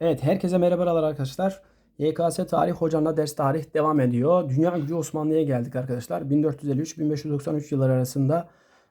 Evet, herkese merhabalar arkadaşlar. YKS Tarih Hocam'la ders tarih devam ediyor. Dünya gücü Osmanlı'ya geldik arkadaşlar. 1453-1593 yılları arasında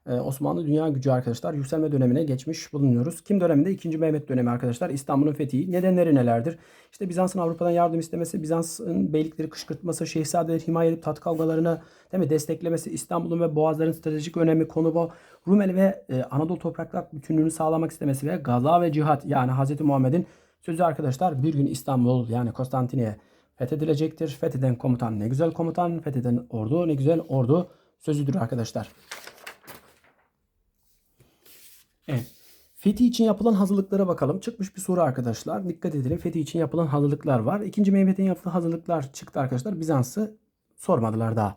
e, Osmanlı dünya gücü arkadaşlar yükselme dönemine geçmiş bulunuyoruz. Kim döneminde? 2. Mehmet dönemi arkadaşlar. İstanbul'un fethi. Nedenleri nelerdir? İşte Bizans'ın Avrupa'dan yardım istemesi, Bizans'ın beylikleri kışkırtması, şehzadeleri himaye edip tat kavgalarını değil mi, desteklemesi, İstanbul'un ve Boğazların stratejik önemi, konu bu. Rumeli ve e, Anadolu topraklar bütünlüğünü sağlamak istemesi ve gaza ve cihat yani Hz. Muhammed'in Sözü arkadaşlar bir gün İstanbul yani Konstantiniye fethedilecektir. Fetheden komutan ne güzel komutan, fetheden ordu ne güzel ordu sözüdür arkadaşlar. Evet. Fethi için yapılan hazırlıklara bakalım. Çıkmış bir soru arkadaşlar. Dikkat edelim. Fethi için yapılan hazırlıklar var. İkinci Mehmet'in yaptığı hazırlıklar çıktı arkadaşlar. Bizans'ı sormadılar daha.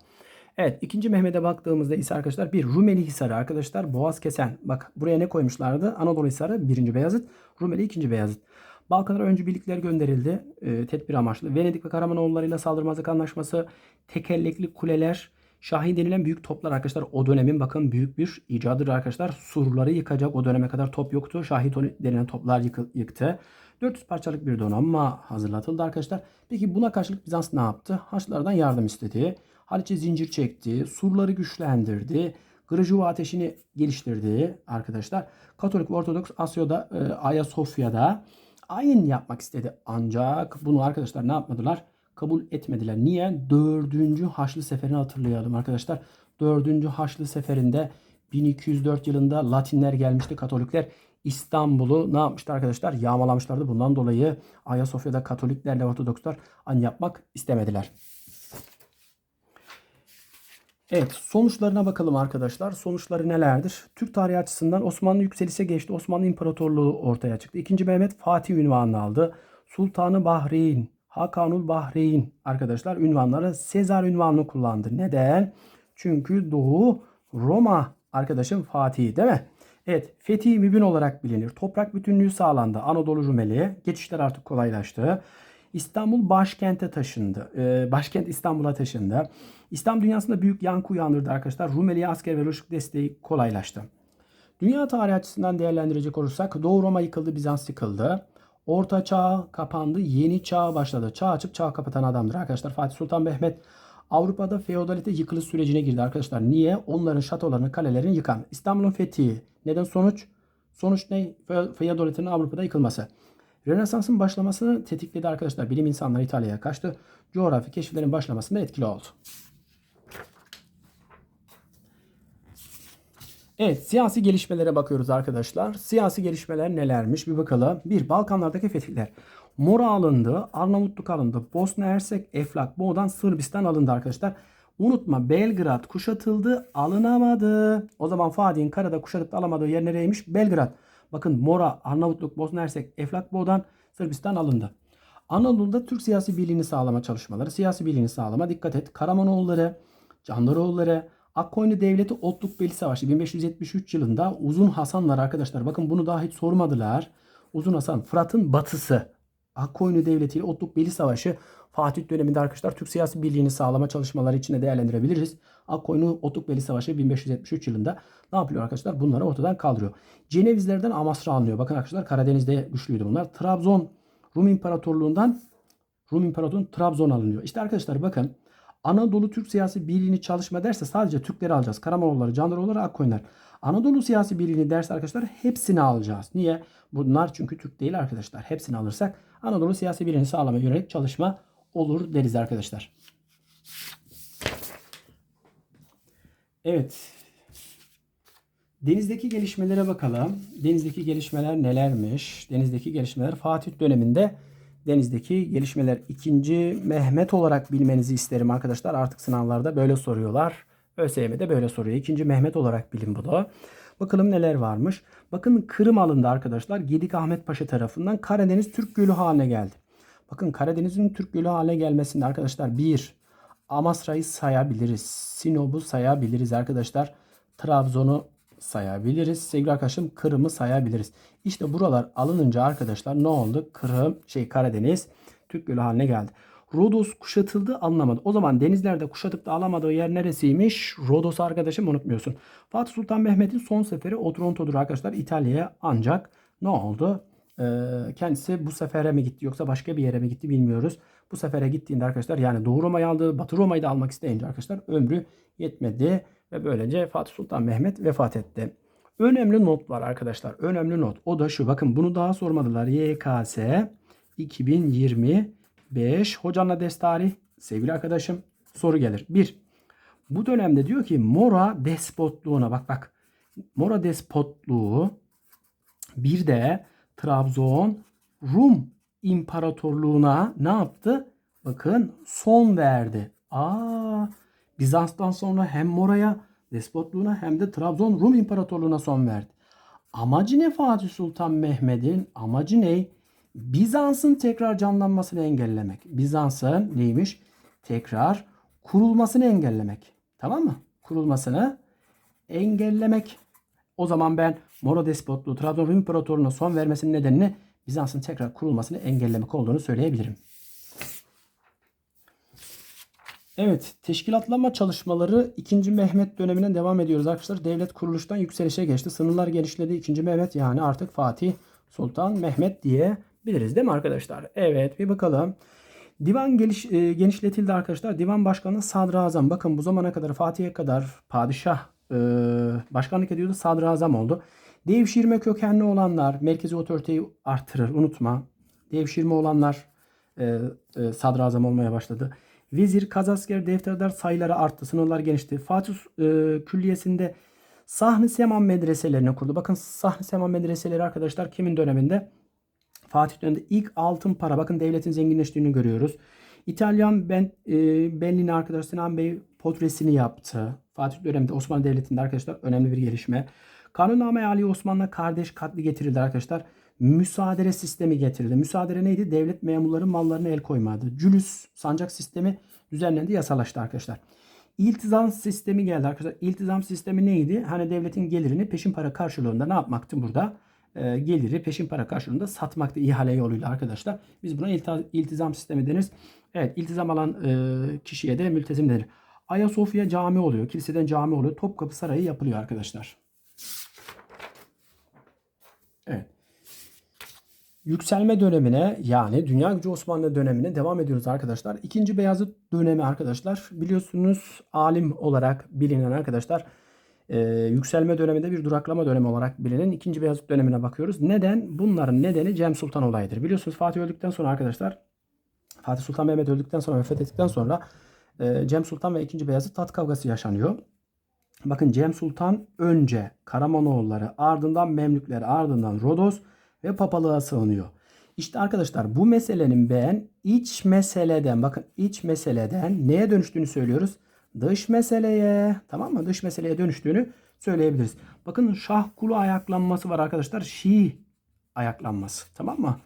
Evet ikinci Mehmet'e baktığımızda ise arkadaşlar bir Rumeli Hisarı arkadaşlar Boğaz kesen. Bak buraya ne koymuşlardı? Anadolu Hisarı 1. Beyazıt. Rumeli 2. Beyazıt. Balkanlara öncü birlikler gönderildi e, tedbir amaçlı. Venedik ve Karamanoğullarıyla saldırmazlık anlaşması, tekerlekli kuleler, Şahin denilen büyük toplar arkadaşlar o dönemin bakın büyük bir icadıdır arkadaşlar. Surları yıkacak o döneme kadar top yoktu. Şahin denilen toplar yıkı, yıktı. 400 parçalık bir donanma hazırlatıldı arkadaşlar. Peki buna karşılık Bizans ne yaptı? Haçlılardan yardım istedi. Haliç'e zincir çekti. Surları güçlendirdi. Gırıcıva ateşini geliştirdi arkadaşlar. Katolik Ortodoks Asya'da, e, Ayasofya'da ayin yapmak istedi. Ancak bunu arkadaşlar ne yapmadılar? Kabul etmediler. Niye? Dördüncü Haçlı Seferi'ni hatırlayalım arkadaşlar. Dördüncü Haçlı Seferi'nde 1204 yılında Latinler gelmişti. Katolikler İstanbul'u ne yapmıştı arkadaşlar? Yağmalamışlardı. Bundan dolayı Ayasofya'da Katoliklerle Ortodokslar an yapmak istemediler. Evet sonuçlarına bakalım arkadaşlar. Sonuçları nelerdir? Türk tarihi açısından Osmanlı yükselişe geçti. Osmanlı İmparatorluğu ortaya çıktı. İkinci Mehmet Fatih ünvanını aldı. Sultanı Bahreyn, Hakanul Bahreyn arkadaşlar ünvanları Sezar ünvanını kullandı. Neden? Çünkü Doğu Roma arkadaşım Fatih değil mi? Evet Fethi Mübin olarak bilinir. Toprak bütünlüğü sağlandı. Anadolu Rumeli. Geçişler artık kolaylaştı. İstanbul başkente taşındı. Ee, başkent İstanbul'a taşındı. İslam dünyasında büyük yankı uyandırdı arkadaşlar. Rumeli'ye asker ve lojistik desteği kolaylaştı. Dünya tarihi açısından değerlendirecek olursak Doğu Roma yıkıldı, Bizans yıkıldı. Orta çağ kapandı, yeni çağ başladı. Çağ açıp çağ kapatan adamdır arkadaşlar. Fatih Sultan Mehmet Avrupa'da feodalite yıkılış sürecine girdi arkadaşlar. Niye? Onların şatolarını, kalelerini yıkan. İstanbul'un fethi. Neden sonuç? Sonuç ne? Feodalitenin Avrupa'da yıkılması. Rönesans'ın başlamasını tetikledi arkadaşlar. Bilim insanları İtalya'ya kaçtı. Coğrafi keşiflerin başlamasında etkili oldu. Evet siyasi gelişmelere bakıyoruz arkadaşlar. Siyasi gelişmeler nelermiş bir bakalım. Bir Balkanlardaki fetihler. Mora alındı, Arnavutluk alındı, Bosna Hersek, Eflak, Boğdan, Sırbistan alındı arkadaşlar. Unutma Belgrad kuşatıldı, alınamadı. O zaman Fatih'in karada kuşatıp alamadığı yer nereymiş? Belgrad. Bakın Mora, Arnavutluk, Bosna Hersek, Eflak, Boğdan, Sırbistan alındı. Anadolu'da Türk siyasi birliğini sağlama çalışmaları. Siyasi birliğini sağlama dikkat et. Karamanoğulları, Candaroğulları, Akkoyunlu Devleti Otluk Beli Savaşı 1573 yılında Uzun Hasanlar arkadaşlar bakın bunu daha hiç sormadılar. Uzun Hasan Fırat'ın batısı. Akkoyunlu Devleti ile Otluk Beli Savaşı Fatih döneminde arkadaşlar Türk siyasi birliğini sağlama çalışmaları içinde değerlendirebiliriz. Akkoyunlu Otluk Beli Savaşı 1573 yılında ne yapıyor arkadaşlar? Bunları ortadan kaldırıyor. Cenevizlerden Amasra alınıyor. Bakın arkadaşlar Karadeniz'de güçlüydü bunlar. Trabzon Rum İmparatorluğundan Rum İmparatorluğu'nun Trabzon alınıyor. İşte arkadaşlar bakın Anadolu Türk siyasi birliğini çalışma derse sadece Türkleri alacağız. Karamanoğulları, Candaroğulları, Akkoyunlar. Anadolu siyasi birliğini derse arkadaşlar hepsini alacağız. Niye? Bunlar çünkü Türk değil arkadaşlar. Hepsini alırsak Anadolu siyasi birliğini sağlamaya yönelik çalışma olur deriz arkadaşlar. Evet. Denizdeki gelişmelere bakalım. Denizdeki gelişmeler nelermiş? Denizdeki gelişmeler Fatih döneminde denizdeki gelişmeler. ikinci Mehmet olarak bilmenizi isterim arkadaşlar. Artık sınavlarda böyle soruyorlar. ÖSYM'de böyle soruyor. İkinci Mehmet olarak bilin bunu. Bakalım neler varmış. Bakın Kırım alındı arkadaşlar. Gedik Ahmet Paşa tarafından Karadeniz Türk Gölü haline geldi. Bakın Karadeniz'in Türk Gölü haline gelmesinde arkadaşlar bir Amasra'yı sayabiliriz. Sinop'u sayabiliriz arkadaşlar. Trabzon'u sayabiliriz. Sevgili arkadaşım Kırım'ı sayabiliriz. İşte buralar alınınca arkadaşlar ne oldu? Kırım, şey Karadeniz Türk Gölü haline geldi. Rodos kuşatıldı alınamadı. O zaman denizlerde kuşatıp da alamadığı yer neresiymiş? Rodos arkadaşım unutmuyorsun. Fatih Sultan Mehmet'in son seferi Otranto'dur arkadaşlar İtalya'ya ancak ne oldu? e, kendisi bu sefere mi gitti yoksa başka bir yere mi gitti bilmiyoruz. Bu sefere gittiğinde arkadaşlar yani Doğu Roma'yı aldı, Batı Roma'yı da almak isteyince arkadaşlar ömrü yetmedi ve böylece Fatih Sultan Mehmet vefat etti. Önemli not var arkadaşlar. Önemli not. O da şu. Bakın bunu daha sormadılar. YKS 2025 Hocanla ders tarih sevgili arkadaşım soru gelir. 1. Bu dönemde diyor ki Mora despotluğuna bak bak. Mora despotluğu bir de Trabzon Rum İmparatorluğuna ne yaptı? Bakın son verdi. Aa, Bizans'tan sonra hem Mora'ya despotluğuna hem de Trabzon Rum İmparatorluğuna son verdi. Amacı ne Fatih Sultan Mehmet'in? Amacı ne? Bizans'ın tekrar canlanmasını engellemek. Bizans'ın neymiş? Tekrar kurulmasını engellemek. Tamam mı? Kurulmasını engellemek. O zaman ben Moro despotluğu Trabzon Rum İmparatorluğu'na son vermesinin nedenini Bizans'ın tekrar kurulmasını engellemek olduğunu söyleyebilirim. Evet, teşkilatlama çalışmaları 2. Mehmet dönemine devam ediyoruz arkadaşlar. Devlet kuruluştan yükselişe geçti. Sınırlar genişledi. 2. Mehmet yani artık Fatih Sultan Mehmet diye biliriz değil mi arkadaşlar? Evet, bir bakalım. Divan geliş, e, genişletildi arkadaşlar. Divan başkanı sadrazam. Bakın bu zamana kadar Fatih'e kadar padişah e, başkanlık ediyordu. Sadrazam oldu. Devşirme kökenli olanlar merkezi otoriteyi artırır. Unutma. Devşirme olanlar e, e, sadrazam olmaya başladı. Vezir, kazasker, defterdar sayıları arttı. Sınırlar genişti. Fatih e, Külliyesi'nde Sahne Seman medreselerini kurdu. Bakın Sahne Seman medreseleri arkadaşlar kimin döneminde? Fatih döneminde ilk altın para. Bakın devletin zenginleştiğini görüyoruz. İtalyan ben, e, Bellini arkadaş Sinan Bey portresini yaptı. Fatih döneminde Osmanlı Devleti'nde arkadaşlar önemli bir gelişme. Kanunname Ali Osman'la kardeş katli getirildi arkadaşlar. Müsaadere sistemi getirildi. Müsaadere neydi? Devlet memurları mallarına el koymadı. Cülüs sancak sistemi düzenlendi, yasalaştı arkadaşlar. İltizam sistemi geldi arkadaşlar. İltizam sistemi neydi? Hani devletin gelirini peşin para karşılığında ne yapmaktı burada? Ee, geliri peşin para karşılığında satmaktı ihale yoluyla arkadaşlar. Biz buna iltizam sistemi deriz. Evet iltizam alan e, kişiye de mültezim denir. Ayasofya cami oluyor. Kiliseden cami oluyor. Topkapı Sarayı yapılıyor arkadaşlar. Evet. Yükselme dönemine yani Dünya Gücü Osmanlı dönemine devam ediyoruz arkadaşlar. İkinci Beyazıt dönemi arkadaşlar. Biliyorsunuz alim olarak bilinen arkadaşlar e, yükselme döneminde bir duraklama dönemi olarak bilinen ikinci Beyazıt dönemine bakıyoruz. Neden? Bunların nedeni Cem Sultan olayıdır. Biliyorsunuz Fatih öldükten sonra arkadaşlar Fatih Sultan Mehmet öldükten sonra vefat ettikten sonra e, Cem Sultan ve ikinci Beyazıt tat kavgası yaşanıyor. Bakın Cem Sultan önce Karamanoğulları ardından Memlükler ardından Rodos ve papalığa sığınıyor. İşte arkadaşlar bu meselenin ben iç meseleden bakın iç meseleden neye dönüştüğünü söylüyoruz. Dış meseleye tamam mı? Dış meseleye dönüştüğünü söyleyebiliriz. Bakın Şah Kulu ayaklanması var arkadaşlar. Şii ayaklanması tamam mı?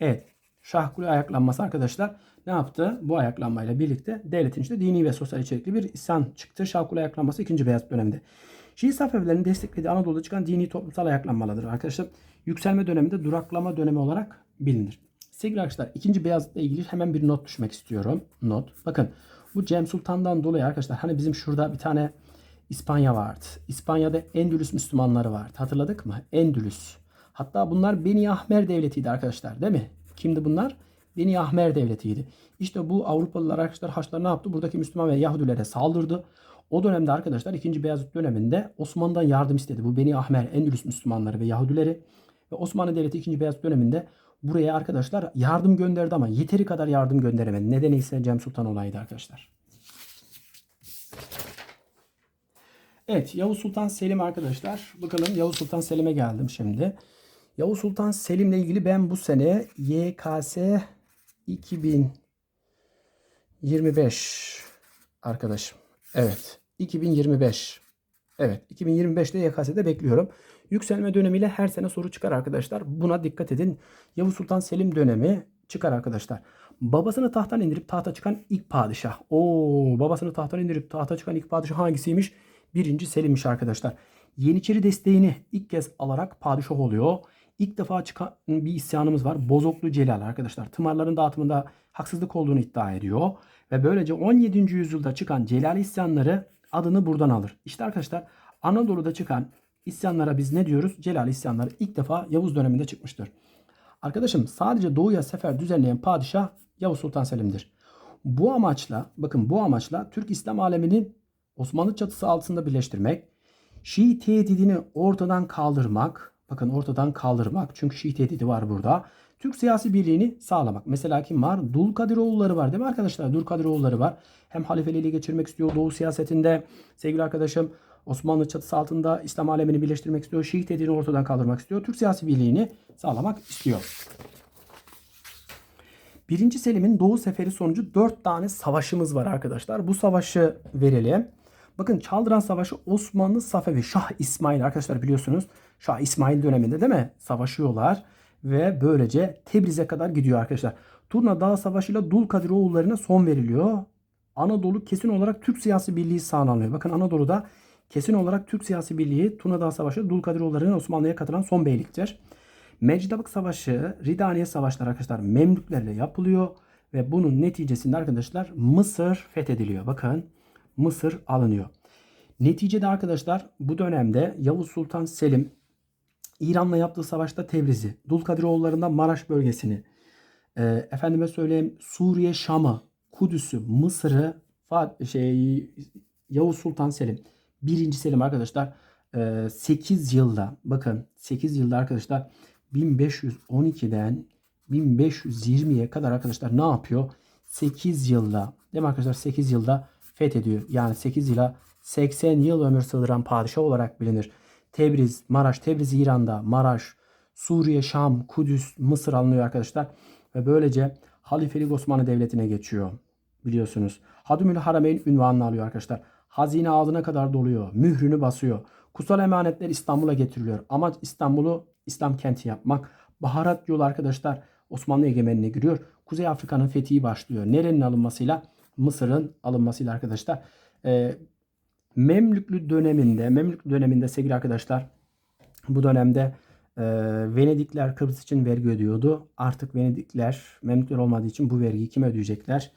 Evet. Şah Kulu ayaklanması arkadaşlar ne yaptı? Bu ayaklanmayla birlikte devletin içinde dini ve sosyal içerikli bir isyan çıktı. Şah Kulu ayaklanması 2. Beyazıt döneminde. Şii Safevilerin desteklediği Anadolu'da çıkan dini toplumsal ayaklanmalardır arkadaşlar. Yükselme döneminde duraklama dönemi olarak bilinir. Sevgili arkadaşlar 2. Beyazıt'la ilgili hemen bir not düşmek istiyorum. Not. Bakın bu Cem Sultan'dan dolayı arkadaşlar hani bizim şurada bir tane İspanya vardı. İspanya'da Endülüs Müslümanları vardı. Hatırladık mı? Endülüs. Hatta bunlar Beni Ahmer devletiydi arkadaşlar değil mi? Kimdi bunlar? Beni Ahmer devletiydi. İşte bu Avrupalılar arkadaşlar Haçlılar ne yaptı? Buradaki Müslüman ve Yahudilere saldırdı. O dönemde arkadaşlar 2. Beyazıt döneminde Osmanlı'dan yardım istedi. Bu Beni Ahmer, Endülüs Müslümanları ve Yahudileri. Ve Osmanlı Devleti 2. Beyazıt döneminde buraya arkadaşlar yardım gönderdi ama yeteri kadar yardım gönderemedi. Nedeni ise Cem Sultan olayıydı arkadaşlar. Evet Yavuz Sultan Selim arkadaşlar. Bakalım Yavuz Sultan Selim'e geldim şimdi. Yavuz Sultan Selim'le ilgili ben bu sene YKS 2025 arkadaşım. Evet. 2025. Evet. 2025'te YKS'de bekliyorum. Yükselme dönemiyle her sene soru çıkar arkadaşlar. Buna dikkat edin. Yavuz Sultan Selim dönemi çıkar arkadaşlar. Babasını tahttan indirip tahta çıkan ilk padişah. Oo, babasını tahttan indirip tahta çıkan ilk padişah hangisiymiş? Birinci Selim'miş arkadaşlar. Yeniçeri desteğini ilk kez alarak padişah oluyor. İlk defa çıkan bir isyanımız var. Bozoklu Celal arkadaşlar. Tımarların dağıtımında haksızlık olduğunu iddia ediyor. Ve böylece 17. yüzyılda çıkan Celal isyanları adını buradan alır. İşte arkadaşlar Anadolu'da çıkan isyanlara biz ne diyoruz? Celal isyanları ilk defa Yavuz döneminde çıkmıştır. Arkadaşım sadece doğuya sefer düzenleyen padişah Yavuz Sultan Selim'dir. Bu amaçla bakın bu amaçla Türk İslam alemini Osmanlı çatısı altında birleştirmek, Şii tehdidini ortadan kaldırmak, bakın ortadan kaldırmak çünkü Şii tehdidi var burada. Türk siyasi birliğini sağlamak. Mesela kim var? Dulkadiroğulları var değil mi arkadaşlar? Dulkadiroğulları var. Hem halifeliği geçirmek istiyor Doğu siyasetinde. Sevgili arkadaşım Osmanlı çatısı altında İslam alemini birleştirmek istiyor. Şii tehdidini ortadan kaldırmak istiyor. Türk siyasi birliğini sağlamak istiyor. Birinci Selim'in Doğu Seferi sonucu 4 tane savaşımız var arkadaşlar. Bu savaşı verelim. Bakın Çaldıran Savaşı Osmanlı Safevi Şah İsmail arkadaşlar biliyorsunuz. Şah İsmail döneminde değil mi? Savaşıyorlar ve böylece Tebriz'e kadar gidiyor arkadaşlar. Turna Dağı Savaşı ile Dulkadiroğullarına son veriliyor. Anadolu kesin olarak Türk siyasi birliği sağlanıyor. Bakın Anadolu'da kesin olarak Türk siyasi birliği Turna Dağı Savaşı Dulkadiroğullarının Osmanlı'ya katılan son beyliktir. Mecdabık Savaşı, Ridaniye Savaşları arkadaşlar Memlüklerle yapılıyor ve bunun neticesinde arkadaşlar Mısır fethediliyor. Bakın Mısır alınıyor. Neticede arkadaşlar bu dönemde Yavuz Sultan Selim İran'la yaptığı savaşta Tebriz'i, Dulkadiroğullarından Maraş bölgesini, e, efendime söyleyeyim Suriye, Şam'ı, Kudüs'ü, Mısır'ı şey Yavuz Sultan Selim, 1. Selim arkadaşlar e, 8 yılda bakın 8 yılda arkadaşlar 1512'den 1520'ye kadar arkadaşlar ne yapıyor? 8 yılda değil mi arkadaşlar 8 yılda fethediyor. Yani 8 yıla 80 yıl ömür sığdıran padişah olarak bilinir. Tebriz, Maraş, Tebriz İran'da, Maraş, Suriye, Şam, Kudüs, Mısır alınıyor arkadaşlar. Ve böylece Halifelik Osmanlı Devleti'ne geçiyor. Biliyorsunuz. Hadümül Harameyn ünvanını alıyor arkadaşlar. Hazine ağzına kadar doluyor. Mührünü basıyor. Kutsal emanetler İstanbul'a getiriliyor. Amaç İstanbul'u İslam kenti yapmak. Baharat yolu arkadaşlar Osmanlı egemenliğine giriyor. Kuzey Afrika'nın fethi başlıyor. Nerenin alınmasıyla? Mısır'ın alınmasıyla arkadaşlar. Ee, Memlüklü döneminde, Memlüklü döneminde sevgili arkadaşlar bu dönemde e, Venedikler Kıbrıs için vergi ödüyordu. Artık Venedikler Memlükler olmadığı için bu vergiyi kime ödeyecekler?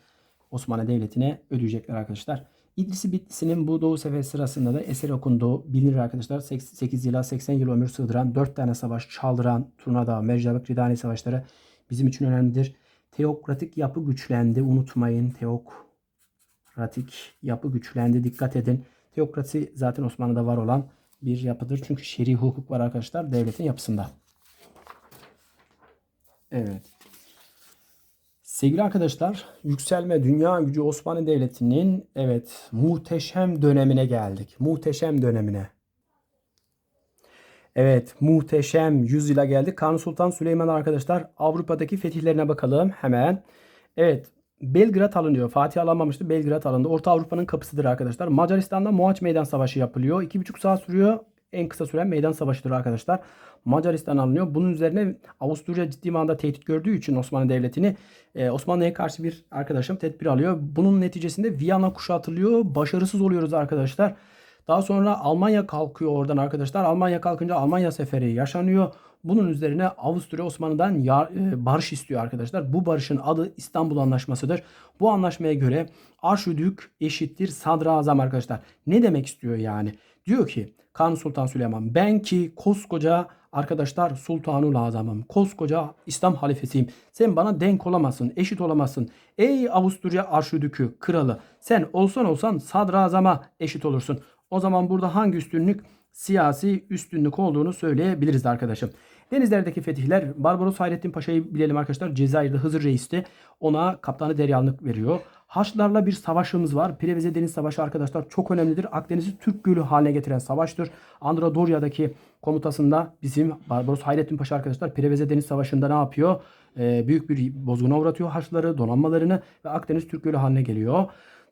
Osmanlı Devleti'ne ödeyecekler arkadaşlar. İdrisi Bitlisi'nin bu Doğu Seferi sırasında da eser okunduğu bilinir arkadaşlar. 8 yıla 80 yıl ömür sığdıran 4 tane savaş çaldıran Turnada, Mercabık, Ridani savaşları bizim için önemlidir. Teokratik yapı güçlendi. Unutmayın teokratik yapı güçlendi. Dikkat edin. Teokrasi zaten Osmanlı'da var olan bir yapıdır. Çünkü şer'i hukuk var arkadaşlar devletin yapısında. Evet. Sevgili arkadaşlar, yükselme dünya gücü Osmanlı Devleti'nin evet muhteşem dönemine geldik. Muhteşem dönemine. Evet, muhteşem yüzyıla geldik. Kanuni Sultan Süleyman arkadaşlar Avrupa'daki fetihlerine bakalım hemen. Evet, Belgrad alınıyor. Fatih alamamıştı. Belgrad alındı. Orta Avrupa'nın kapısıdır arkadaşlar. Macaristan'da Mohaç Meydan Savaşı yapılıyor. 2,5 saat sürüyor. En kısa süren meydan savaşıdır arkadaşlar. Macaristan alınıyor. Bunun üzerine Avusturya ciddi manada tehdit gördüğü için Osmanlı Devleti'ni e, Osmanlı'ya karşı bir arkadaşım tedbir alıyor. Bunun neticesinde Viyana kuşatılıyor. Başarısız oluyoruz arkadaşlar. Daha sonra Almanya kalkıyor oradan arkadaşlar. Almanya kalkınca Almanya seferi yaşanıyor. Bunun üzerine Avusturya Osmanlı'dan yar, e, barış istiyor arkadaşlar. Bu barışın adı İstanbul Anlaşması'dır. Bu anlaşmaya göre Arşidük eşittir sadrazam arkadaşlar. Ne demek istiyor yani? Diyor ki Kanuni Sultan Süleyman ben ki koskoca arkadaşlar Sultanul Azam'ım. Koskoca İslam halifesiyim. Sen bana denk olamazsın, eşit olamazsın. Ey Avusturya Arşidükü kralı sen olsan olsan sadrazama eşit olursun. O zaman burada hangi üstünlük siyasi üstünlük olduğunu söyleyebiliriz arkadaşım. Denizlerdeki fetihler Barbaros Hayrettin Paşa'yı bilelim arkadaşlar. Cezayir'de Hızır Reis'ti. Ona kaptanı deryanlık veriyor. Haçlılarla bir savaşımız var. Preveze Deniz Savaşı arkadaşlar çok önemlidir. Akdeniz'i Türk Gölü haline getiren savaştır. Andradorya'daki komutasında bizim Barbaros Hayrettin Paşa arkadaşlar Preveze Deniz Savaşı'nda ne yapıyor? Ee, büyük bir bozguna uğratıyor Haçlıları, donanmalarını ve Akdeniz Türk Gölü haline geliyor.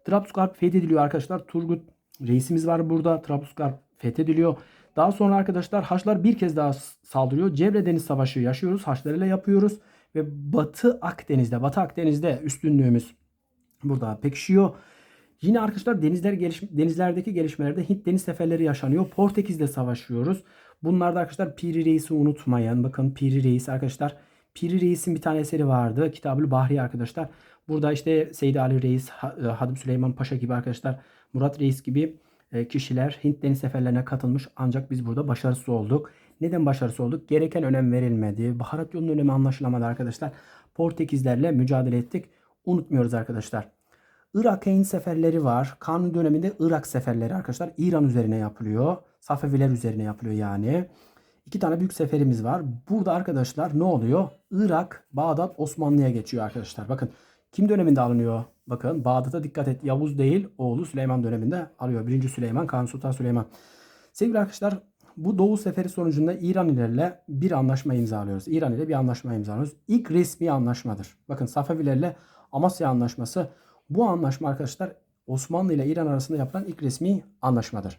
Trablusgarp fethediliyor arkadaşlar. Turgut reisimiz var burada. Trablusgarp fethediliyor. Daha sonra arkadaşlar Haçlar bir kez daha saldırıyor. Cebre Deniz Savaşı yaşıyoruz. Haçlarıyla yapıyoruz. Ve Batı Akdeniz'de, Batı Akdeniz'de üstünlüğümüz burada pekişiyor. Yine arkadaşlar denizler geliş, denizlerdeki gelişmelerde Hint deniz seferleri yaşanıyor. Portekiz'le savaşıyoruz. Bunlarda arkadaşlar Piri Reis'i unutmayın. Bakın Piri Reis arkadaşlar. Piri Reis'in bir tane eseri vardı. Kitabül Bahri arkadaşlar. Burada işte Seyyid Ali Reis, Hadım Süleyman Paşa gibi arkadaşlar. Murat Reis gibi kişiler Hint deniz seferlerine katılmış ancak biz burada başarısız olduk. Neden başarısız olduk? Gereken önem verilmedi. Baharat yolunun önemi anlaşılamadı arkadaşlar. Portekizlerle mücadele ettik. Unutmuyoruz arkadaşlar. Irak'ın seferleri var. Kanuni döneminde Irak seferleri arkadaşlar İran üzerine yapılıyor. Safeviler üzerine yapılıyor yani. İki tane büyük seferimiz var. Burada arkadaşlar ne oluyor? Irak, Bağdat Osmanlı'ya geçiyor arkadaşlar. Bakın kim döneminde alınıyor? Bakın Bağdat'a dikkat et. Yavuz değil oğlu Süleyman döneminde alıyor. Birinci Süleyman, Kanuni Sultan Süleyman. Sevgili arkadaşlar bu Doğu Seferi sonucunda İran ile bir anlaşma imzalıyoruz. İran ile bir anlaşma imzalıyoruz. İlk resmi anlaşmadır. Bakın Safevilerle Amasya Anlaşması. Bu anlaşma arkadaşlar Osmanlı ile İran arasında yapılan ilk resmi anlaşmadır.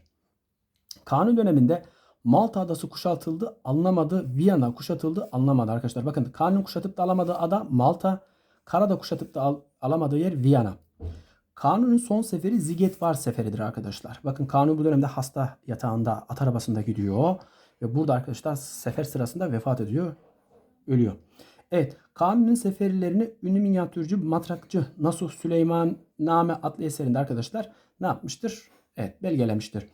Kanun döneminde Malta adası kuşatıldı, alınamadı. Viyana kuşatıldı, alınamadı arkadaşlar. Bakın Kanun kuşatıp da alamadığı ada Malta, Karada kuşatıp da al- alamadığı yer Viyana. Kanun'un son seferi Ziget var seferidir arkadaşlar. Bakın Kanun bu dönemde hasta yatağında at arabasında gidiyor. Ve burada arkadaşlar sefer sırasında vefat ediyor. Ölüyor. Evet. Kanun'un seferlerini ünlü minyatürcü, matrakçı Nasuh Süleyman Name adlı eserinde arkadaşlar ne yapmıştır? Evet belgelemiştir.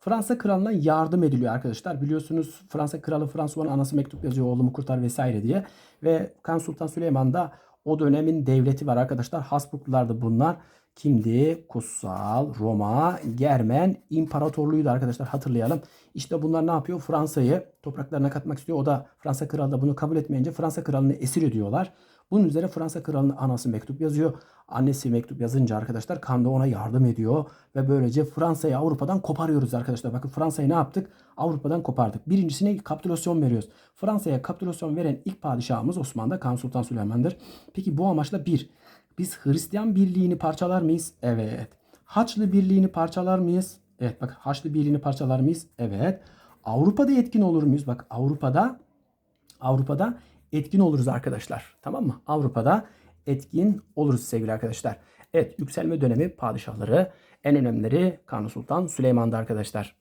Fransa kralına yardım ediliyor arkadaşlar. Biliyorsunuz Fransa kralı François'un anası mektup yazıyor oğlumu kurtar vesaire diye. Ve Kan Sultan Süleyman da o dönemin devleti var arkadaşlar. Habsburglulardı bunlar. Kimdi? Kutsal Roma Germen İmparatorluğu'ydu arkadaşlar hatırlayalım. İşte bunlar ne yapıyor? Fransa'yı topraklarına katmak istiyor. O da Fransa kralı da bunu kabul etmeyince Fransa kralını esir ediyorlar. Bunun üzerine Fransa kralının anası mektup yazıyor. Annesi mektup yazınca arkadaşlar kan da ona yardım ediyor. Ve böylece Fransa'yı Avrupa'dan koparıyoruz arkadaşlar. Bakın Fransa'yı ne yaptık? Avrupa'dan kopardık. Birincisine kapitülasyon veriyoruz. Fransa'ya kapitülasyon veren ilk padişahımız Osman'da Kan Sultan Süleyman'dır. Peki bu amaçla bir, biz Hristiyan birliğini parçalar mıyız? Evet. Haçlı birliğini parçalar mıyız? Evet bak Haçlı birliğini parçalar mıyız? Evet. Avrupa'da etkin olur muyuz? Bak Avrupa'da Avrupa'da etkin oluruz arkadaşlar. Tamam mı? Avrupa'da etkin oluruz sevgili arkadaşlar. Evet yükselme dönemi padişahları en önemlileri Kanuni Sultan Süleyman'da arkadaşlar.